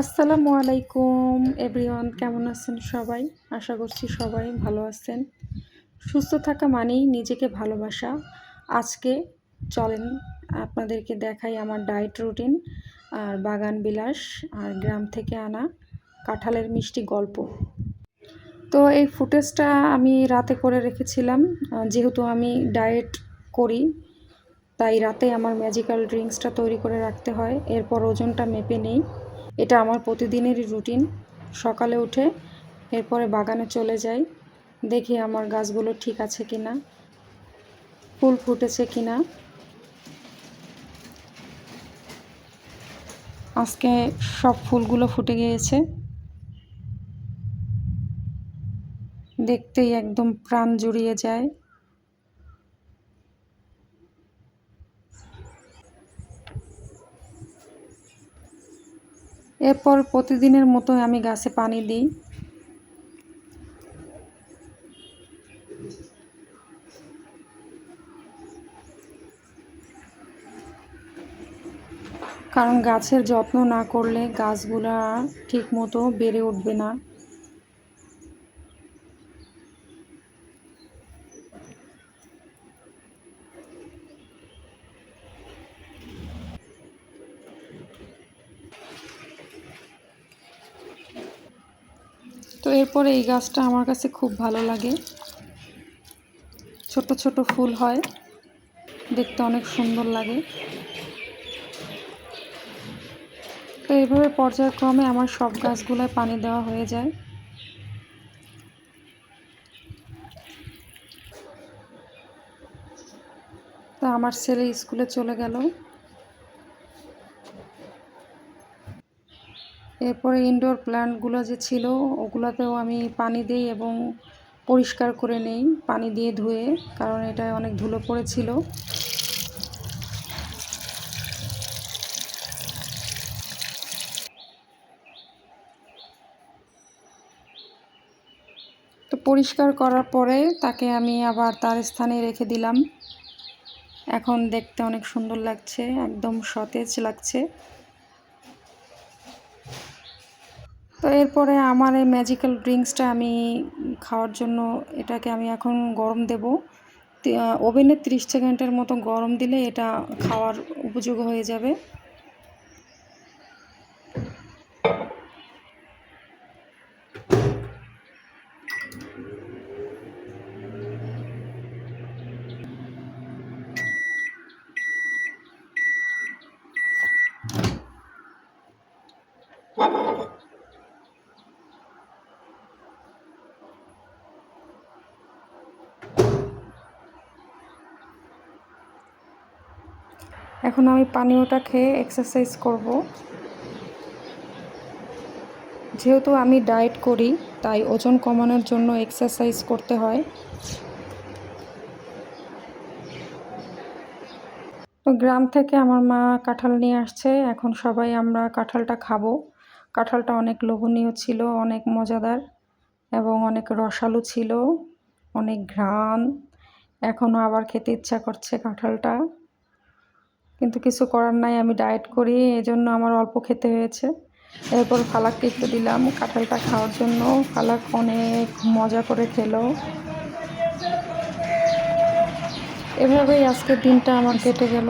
আসসালামু আলাইকুম এভরিওয়ান কেমন আছেন সবাই? আশা করছি সবাই ভালো আছেন। সুস্থ থাকা মানেই নিজেকে ভালোবাসা। আজকে চলেন আপনাদেরকে দেখাই আমার ডায়েট রুটিন আর বাগান বিলাস আর গ্রাম থেকে আনা কাঁঠালের মিষ্টি গল্প। তো এই ফুটেজটা আমি রাতে করে রেখেছিলাম। যেহেতু আমি ডায়েট করি, তাই রাতে আমার ম্যাজিক্যাল ড্রিঙ্কসটা তৈরি করে রাখতে হয়। এরপর ওজনটা মেপে নেই। এটা আমার প্রতিদিনেরই রুটিন। সকালে উঠে এরপরে বাগানে চলে যাই। দেখি আমার গাছগুলো ঠিক আছে কি না ফুল ফুটেছে কি না আজকে সব ফুলগুলো ফুটে গিয়েছে। দেখতেই একদম প্রাণ জুড়িয়ে যায়। এরপর প্রতিদিনের মতো আমি গাছে পানি দিই। কারণ গাছের যত্ন না করলে গাছগুলা ঠিক মতো বেড়ে উঠবে না। তো এরপরে এই গাছটা আমার কাছে খুব ভালো লাগে। ছোট ছোট ফুল হয়, দেখতে অনেক সুন্দর লাগে। তো এইভাবে পর্যায়ক্রমে আমার সব গাছগুলোয় পানি দেওয়া হয়ে যায়। তো আমার ছেলে স্কুলে চলে গেল। এরপরে ইনডোর প্ল্যান্টগুলো যে ছিল, ওগুলোতেও আমি পানি দিই এবং পরিষ্কার করে নেই, পানি দিয়ে ধুয়ে, কারণ এটা অনেক ধুলো পড়েছিল। তো পরিষ্কার করার পরে তাকে আমি আবার তার স্থানে রেখে দিলাম। এখন দেখতে অনেক সুন্দর লাগছে, একদম সতেজ লাগছে। তো এরপরে আমার এই ম্যাজিক্যাল ড্রিঙ্কসটা আমি খাওয়ার জন্য এটাকে আমি এখন গরম দেব। ওভেনে ত্রিশ সেকেন্ডের মতো গরম দিলে এটা খাওয়ার উপযোগ হয়ে যাবে। এখন আমি পানীয়টা খেয়ে এক্সারসাইজ করব। যেহেতু আমি ডায়েট করি, তাই ওজন কমানোর জন্য এক্সারসাইজ করতে হয়। তো গ্রাম থেকে আমার মা কাঁঠাল নিয়ে আসছে, এখন সবাই আমরা কাঁঠালটা খাব। কাঁঠালটা অনেক লোভনীয় ছিল, অনেক মজাদার এবং অনেক রসালো ছিল, অনেক ঘ্রাণ। এখনও আবার খেতে ইচ্ছা করছে কাঁঠালটা। কিন্তু কিছু করার নাই, আমি ডায়েট করি, এজন্য আমার অল্প খেতে হয়েছে। এরপর ফালাককে একটু দিলাম, কাঁঠালটা খাওয়ার জন্য। ফালাক অনেক মজা করে খেলো। এভাবেই আজকের দিনটা আমার কেটে গেল।